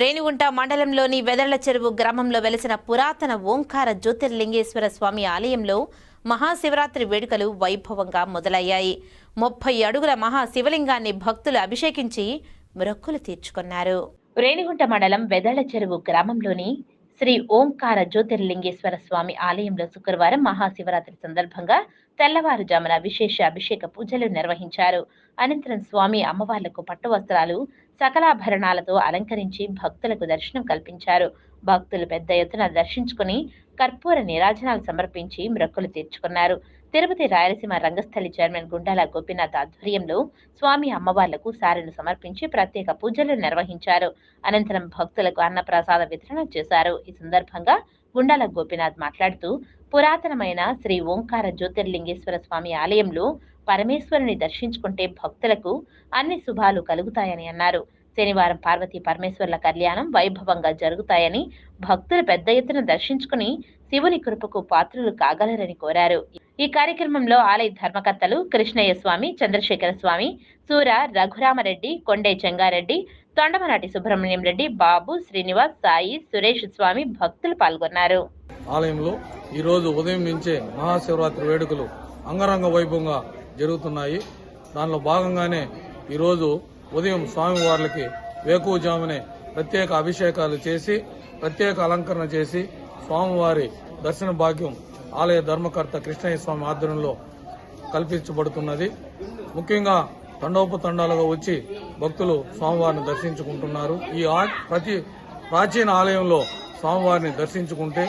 రేణిగుంట మండలంలోని వెదళ్ళ చెరువు గ్రామంలో వెలిసిన పురాతన ఓంకార జ్యోతిర్లింగేశ్వర స్వామి ఆలయంలో మహాశివరాత్రి వేడుకలు వైభవంగా మొదలయ్యాయి. ముప్పై అడుగుల మహాశివలింగాన్ని భక్తులు అభిషేకించి మొక్కులు తీర్చుకున్నారు. రేణిగుంట మండలం వెదళ్ళ చెరువు గ్రామంలోని శ్రీ ఓంకార జ్యోతిర్లింగేశ్వర స్వామి ఆలయంలో శుక్రవారం మహాశివరాత్రి సందర్భంగా తెల్లవారుజామున విశేష అభిషేక పూజలు నిర్వహించారు. అనంతరం స్వామి అమ్మవార్లకు పట్టు వస్త్రాలు సకలాభరణాలతో అలంకరించి భక్తులకు దర్శనం కల్పించారు. భక్తులు పెద్ద ఎత్తున దర్శించుకుని కర్పూర నిరాజనాలు సమర్పించి మ్రొక్కులు తీర్చుకున్నారు. తిరుపతి రాయలసీమ రంగస్థలి చైర్మన్ గుండాల గోపీనాథ్ ఆధ్వర్యంలో స్వామి అమ్మవార్లకు సారెను సమర్పించి ప్రత్యేక పూజలు నిర్వహించారు. అనంతరం భక్తులకు అన్నప్రసాద వితరణ చేశారు. ఈ సందర్భంగా గుండాల గోపీనాథ్ మాట్లాడుతూ పురాతనమైన శ్రీ ఓంకార జ్యోతిర్లింగేశ్వర స్వామి ఆలయంలో పరమేశ్వరుని దర్శించుకుంటే భక్తులకు అన్ని శుభాలు కలుగుతాయని అన్నారు. శనివారం పార్వతీ పరమేశ్వర్ల కళ్యాణం వైభవంగా జరుగుతాయని భక్తులు పెద్ద ఎత్తున దర్శించుకుని శివుని కృపకు పాత్రులు కాగలరని కోరారు. ఈ కార్యక్రమంలో ఆలయ ధర్మకర్తలు కృష్ణయ్య స్వామి చంద్రశేఖర స్వామి సూర రఘురామరెడ్డి కొండే చెంగారెడ్డి తొండమనాటి సుబ్రహ్మణ్యం రెడ్డి బాబు శ్రీనివాస్ సాయి సురేష్ స్వామి భక్తులు పాల్గొన్నారు. ఆలయంలో ఈరోజు ఉదయం నుంచే మహాశివరాత్రి వేడుకలు అంగరంగ వైభవంగా జరుగుతున్నాయి. దానిలో భాగంగానే ఈరోజు ఉదయం స్వామివార్లకి వేకువజామునే ప్రత్యేక అభిషేకాలు చేసి ప్రత్యేక అలంకరణ చేసి స్వామివారి దర్శన భాగ్యం ఆలయ ధర్మకర్త కృష్ణయ్య స్వామి ఆధ్వర్యంలో కల్పించబడుతున్నది. ముఖ్యంగా తండోపతండాలుగా వచ్చి భక్తులు స్వామివారిని దర్శించుకుంటున్నారు. ఈ ప్రతి ప్రాచీన ఆలయంలో స్వామివారిని దర్శించుకుంటే